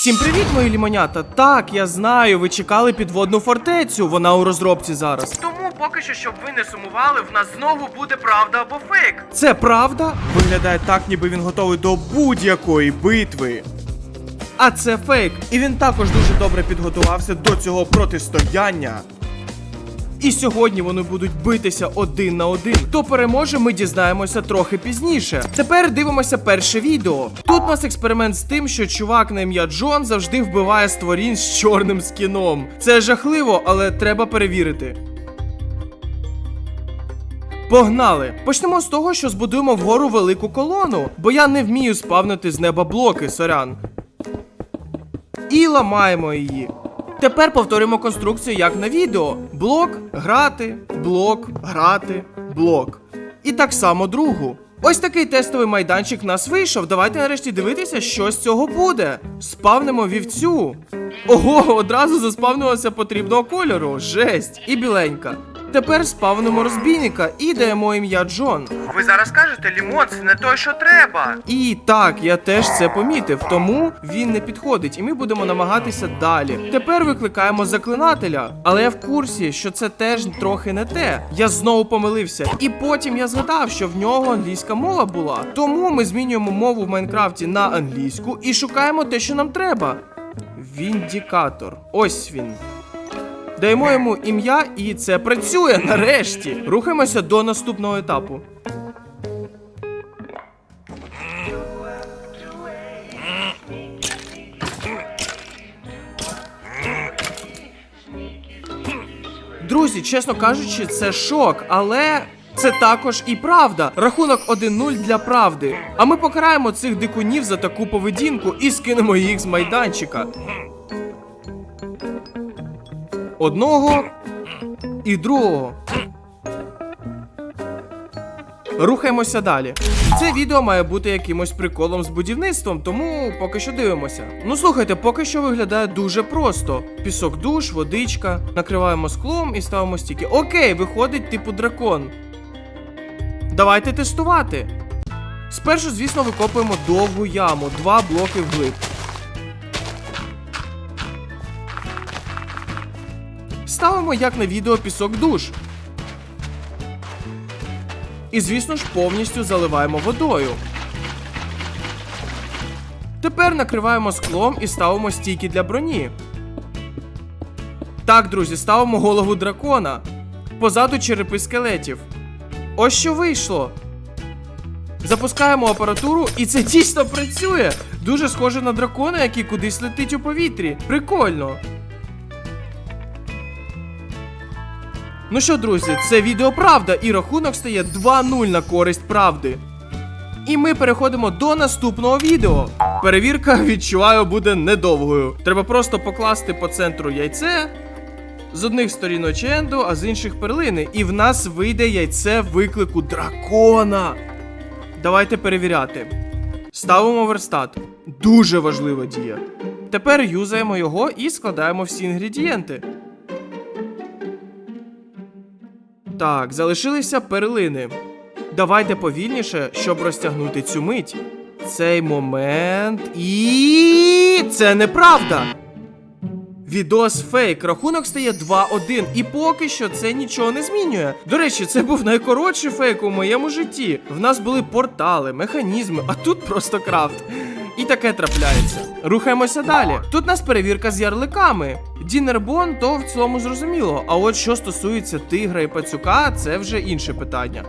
Всім привіт, мої лімонята! Так, я знаю, ви чекали підводну фортецю, вона у розробці зараз. Тому поки що, щоб ви не сумували, в нас знову буде правда або фейк. Це правда? Виглядає так, ніби він готовий до будь-якої битви. А це фейк, і він також дуже добре підготувався до цього протистояння. І сьогодні вони будуть битися один на один. Хто переможе, ми дізнаємося трохи пізніше. Тепер дивимося перше відео. Тут у нас експеримент з тим, що чувак на ім'я Джон завжди вбиває створінь з чорним скіном. Це жахливо, але треба перевірити. Погнали! Почнемо з того, що збудуємо вгору велику колону, бо я не вмію спавнити з неба блоки, сорян. І ламаємо її. Тепер повторимо конструкцію як на відео: блок, грати, блок, грати, блок. І так само другу. Ось такий тестовий майданчик в нас вийшов. Давайте нарешті дивитися, що з цього буде. Спавнимо вівцю. Ого, одразу заспавнилося потрібного кольору. Жесть. І біленька. Тепер спавнимо розбійника і даємо ім'я Джон. Ви зараз кажете, лімон це не той, що треба. І так, я теж це помітив, тому він не підходить, і ми будемо намагатися далі. Тепер викликаємо заклинателя, але я в курсі, що це теж трохи не те. Я знову помилився, і потім я згадав, що в нього англійська мова була. Тому ми змінюємо мову в Майнкрафті на англійську і шукаємо те, що нам треба. Віндікатор. Ось він. Даємо йому ім'я, і це працює нарешті. Рухаємося до наступного етапу. Друзі, чесно кажучи, це шок, але це також і правда. Рахунок 1-0 для правди. А ми покараємо цих дикунів за таку поведінку і скинемо їх з майданчика. Одного і другого. Рухаємося далі. Це відео має бути якимось приколом з будівництвом, тому поки що дивимося. Ну слухайте, поки що виглядає дуже просто: пісок душ, водичка, накриваємо склом і ставимо стіки. Окей, виходить типу дракон. Давайте тестувати. Спершу, звісно, викопуємо довгу яму, два блоки вглиб. Ставимо як на відео пісок душ. І, звісно ж, повністю заливаємо водою. Тепер накриваємо склом і ставимо стійки для броні. Так, друзі, ставимо голову дракона. Позаду черепи скелетів. Ось що вийшло. Запускаємо апаратуру, і це дійсно працює. Дуже схоже на дракона, який кудись летить у повітрі. Прикольно. Ну що, друзі, це відео правда, і рахунок стає 2-0 на користь правди. І ми переходимо до наступного відео. Перевірка, відчуваю, буде недовгою. Треба просто покласти по центру яйце. З одних сторін оченду, а з інших перлини. І в нас вийде яйце виклику дракона. Давайте перевіряти. Ставимо верстат. Дуже важлива дія. Тепер юзаємо його і складаємо всі інгредієнти. Так, залишилися перлини. Давайте повільніше, щоб розтягнути цю мить. Цей момент. І це неправда. Відос фейк. Рахунок стає 2-1. І поки що це нічого не змінює. До речі, це був найкоротший фейк у моєму житті. В нас були портали, механізми, а тут просто крафт. І таке трапляється. Рухаємося далі. Тут нас перевірка з ярликами. Дінербон, то в цілому зрозуміло. А от що стосується тигра і пацюка, це вже інше питання.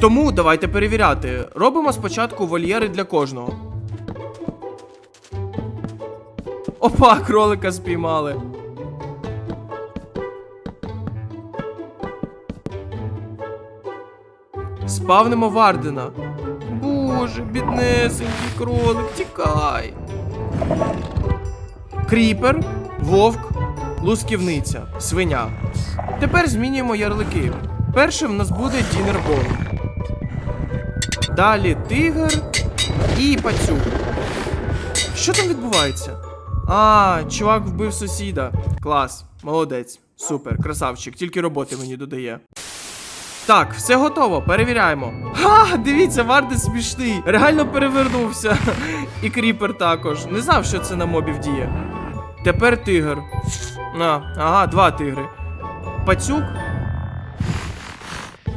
Тому давайте перевіряти. Робимо спочатку вольєри для кожного. Опа, кролика спіймали. Спавнимо Вардена. Боже, біднесенький кролик, тікай. Кріпер, вовк, лусківниця, свиня. Тепер змінюємо ярлики. Першим в нас буде Дінербол. Далі тигр і пацюк. Що там відбувається? А, чувак вбив сусіда. Клас, молодець, супер, красавчик, тільки роботи мені додає. Так, все готово, перевіряємо. Ха, дивіться, Варди смішний. Реально перевернувся. І кріпер також. Не знав, що це на мобів діє. Тепер тигр. А, ага, два тигри. Пацюк.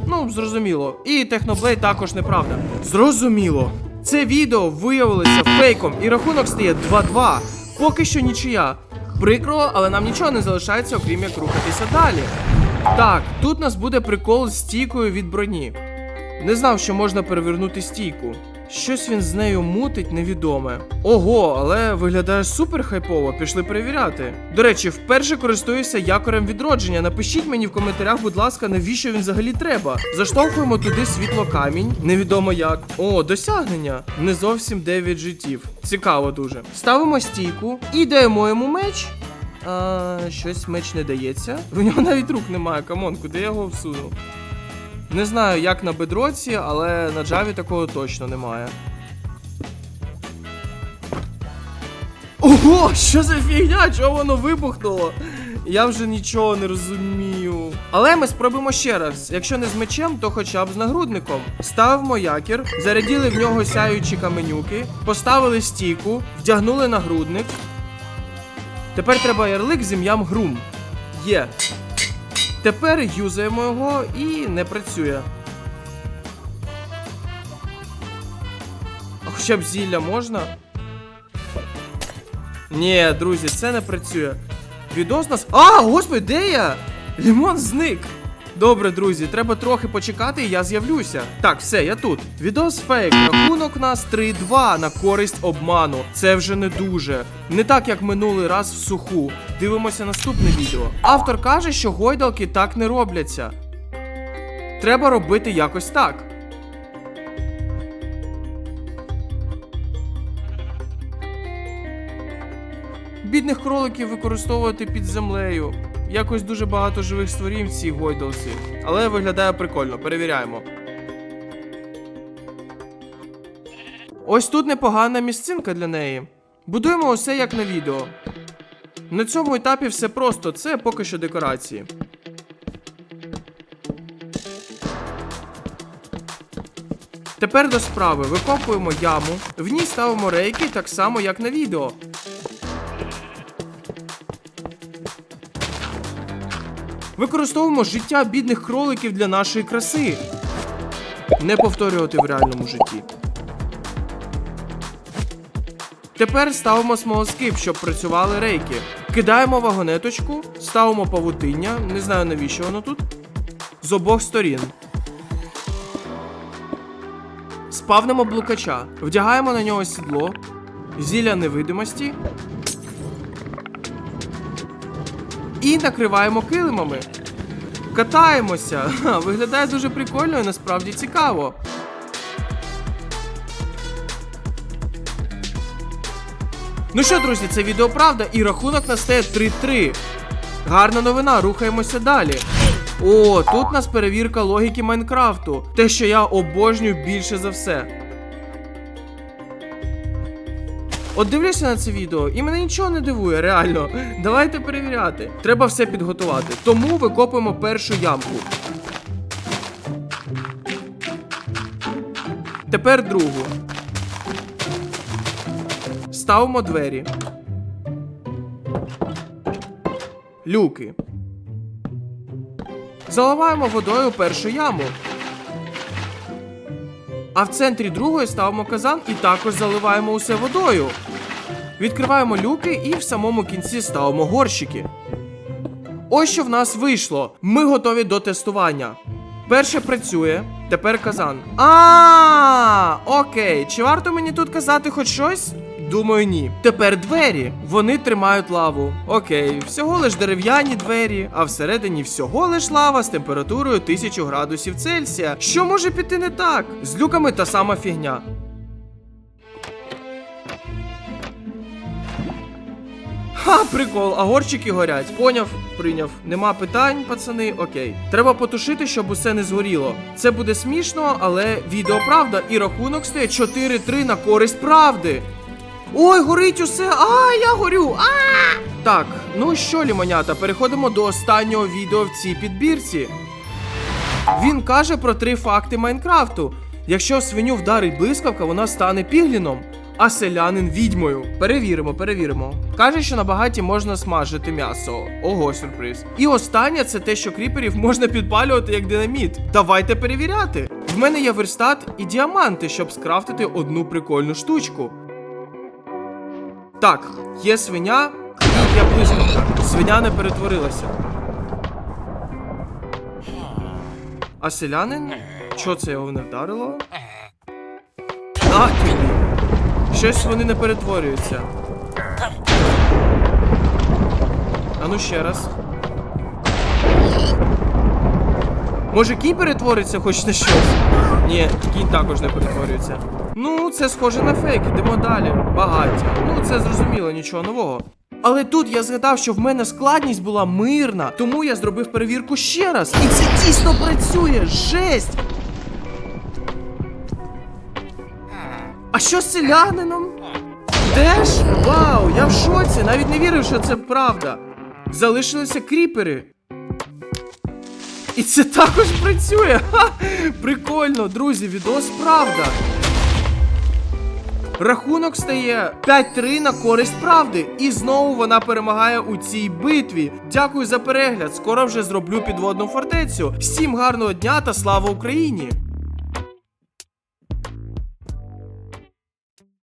Ну, зрозуміло. І Техноблейд також неправда. Зрозуміло. Це відео виявилося фейком, і рахунок стає 2-2. Поки що нічия. Прикро, але нам нічого не залишається, окрім як рухатися далі. Так, тут нас буде прикол з стійкою від броні. Не знав, що можна перевернути стійку. Щось він з нею мутить невідоме. Ого, але виглядає супер хайпово, пішли перевіряти. До речі, вперше користуюся якорем відродження. Напишіть мені в коментарях, будь ласка, навіщо він взагалі треба. Заштовхуємо туди світло камінь, невідомо як. О, досягнення. Не зовсім 9 життів. Цікаво дуже. Ставимо стійку і даємо йому меч. А, щось меч не дається. В нього навіть рук немає, камон, куди я його всунув? Не знаю, як на бедроці, але на джаві такого точно немає. Ого, що за фігня? Чого воно вибухнуло? Я вже нічого не розумію. Але ми спробуємо ще раз. Якщо не з мечем, то хоча б з нагрудником. Ставимо якір, заряділи в нього сяючі каменюки, поставили стійку, вдягнули нагрудник. Тепер треба ярлик з ім'ям Грум. Є. Тепер юзаємо його і не працює. А Хоча б зілля можна? Ні, друзі, це не працює. Відос нас. А, господи, де я? Лімон зник. Добре, друзі, треба трохи почекати, і я з'явлюся. Так, все, я тут. Відос фейк. Рахунок нас 3-2 на користь обману. Це вже не дуже. Не так, як минулий раз в суху. Дивимося наступне відео. Автор каже, що гойдалки так не робляться. Треба робити якось так. Бідних кроликів використовувати під землею. Якось дуже багато живих створів в цій гойдалці. Але виглядає прикольно, перевіряємо. Ось тут непогана місцинка для неї. Будуємо усе як на відео. На цьому етапі все просто, це поки що декорації. Тепер до справи викопуємо яму, в ній ставимо рейки так само, як на відео. Використовуємо життя бідних кроликів для нашої краси. Не повторювати в реальному житті. Тепер ставимо смолоскип, щоб працювали рейки. Кидаємо вагонеточку, ставимо павутиння, не знаю навіщо воно тут. З обох сторін. Спавнимо блукача, вдягаємо на нього сідло, зілля невидимості і накриваємо килимами. Катаємося. Виглядає дуже прикольно і насправді цікаво. Ну що, друзі, це відео правда, і рахунок настає 3-3. Гарна новина, рухаємося далі. О, тут нас перевірка логіки Майнкрафту. Те, що я обожнюю більше за все. От дивлюся на це відео, і мене нічого не дивує, реально. Давайте перевіряти. Треба все підготувати. Тому викопуємо першу ямку. Тепер другу. Ставимо двері. Люки. Заливаємо водою першу яму. А в центрі другої ставимо казан і також заливаємо усе водою. Відкриваємо люки і в самому кінці ставимо горщики. Ось що в нас вийшло. Ми готові до тестування. Перше працює, тепер казан. А, окей. Чи варто мені тут казати хоч щось? Думаю, ні. Тепер двері. Вони тримають лаву. Окей, всього лиш дерев'яні двері, а всередині всього лиш лава з температурою 1000 градусів Цельсія. Що може піти не так? З люками та сама фігня. Ха, прикол, а горчики горять. Поняв, прийняв. Нема питань, пацани. Окей. Треба потушити, щоб усе не згоріло. Це буде смішно, але відео правда, і рахунок стає 4-3 на користь правди. Ой, горить усе! А, я горю! А! Так, ну що, лімонята, переходимо до останнього відео в цій підбірці. Він каже про три факти Майнкрафту. Якщо свиню вдарить блискавка, вона стане пігліном, а селянин відьмою. Перевіримо, перевіримо. Каже, що на багаті можна смажити м'ясо. Ого, сюрприз. І останнє це те, що кріперів можна підпалювати як динаміт. Давайте перевіряти. В мене є верстат і діаманти, щоб скрафтити одну прикольну штучку. Так, є свиня і є блискавка. Свиня не перетворилася. А селянин? Що це його не вдарило? А, тобі. Щось вони не перетворюються. А ну ще раз. Може кінь перетвориться хоч на щось? Ні, кінь також не перетворюється. Ну, це схоже на фейк, ідемо далі. Багаття. Ну, це зрозуміло, нічого нового. Але тут я згадав, що в мене складність була мирна, тому я зробив перевірку ще раз. І це дійсно працює! Жесть! А що з селянином? Де ж? Вау, я в шоці, навіть не вірив, що це правда. Залишилися кріпери. І це також працює. Ха! Прикольно, друзі, відос правда. Рахунок стає 5-3 на користь правди. І знову вона перемагає у цій битві. Дякую за перегляд. Скоро вже зроблю підводну фортецю. Всім гарного дня та слава Україні!